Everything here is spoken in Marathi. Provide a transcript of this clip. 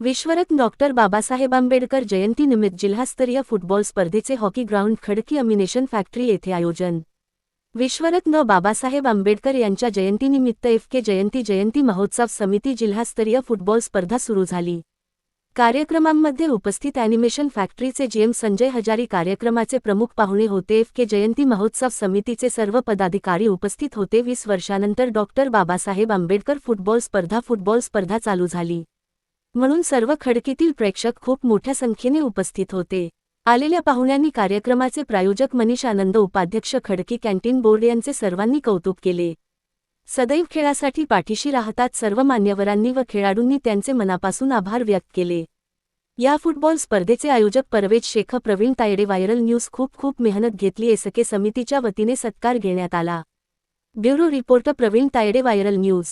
विश्वरत्न डॉक्टर बाबासाहेब आंबेडकर जयंतीनिमित्त जिल्हास्तरीय फुटबॉल स्पर्धेचे hockey ground Khadki ammunition factory येथे आयोजन. विश्वरत्न बाबासाहेब आंबेडकर यांच्या जयंतीनिमित्त एफ के जयंती जयंती महोत्सव समिती जिल्हास्तरीय फुटबॉल स्पर्धा सुरू झाली. कार्यक्रमांमध्ये उपस्थित अॅनिमेशन फॅक्टरीचे जीएम संजय हजारी कार्यक्रमाचे प्रमुख पाहुणे होते. एफ के जयंती महोत्सव समितीचे सर्व पदाधिकारी उपस्थित होते. वीस वर्षानंतर डॉक्टर बाबासाहेब आंबेडकर फुटबॉल स्पर्धा फुटबॉल स्पर्धा चालू झाली. म्हणून सर्व खडकीतील प्रेक्षक खूप मोठ्या संख्येने उपस्थित होते. आलेल्या पाहुण्यांनी कार्यक्रमाचे प्रायोजक मनीष आनंद उपाध्यक्ष खडकी कॅन्टीन बोर्ड यांचे सर्वांनी कौतुक केले. सदैव खेळासाठी पाठीशी राहतात सर्व मान्यवरांनी व खेळाडूंनी त्यांचे मनापासून आभार व्यक्त केले. या फुटबॉल स्पर्धेचे आयोजक परवेज शेख प्रवीण तायडे व्हायरल न्यूज खूप खूप मेहनत घेतली एसके समितीच्या वतीने सत्कार घेण्यात आला. Bureau reporter Pravin Tayde viral news.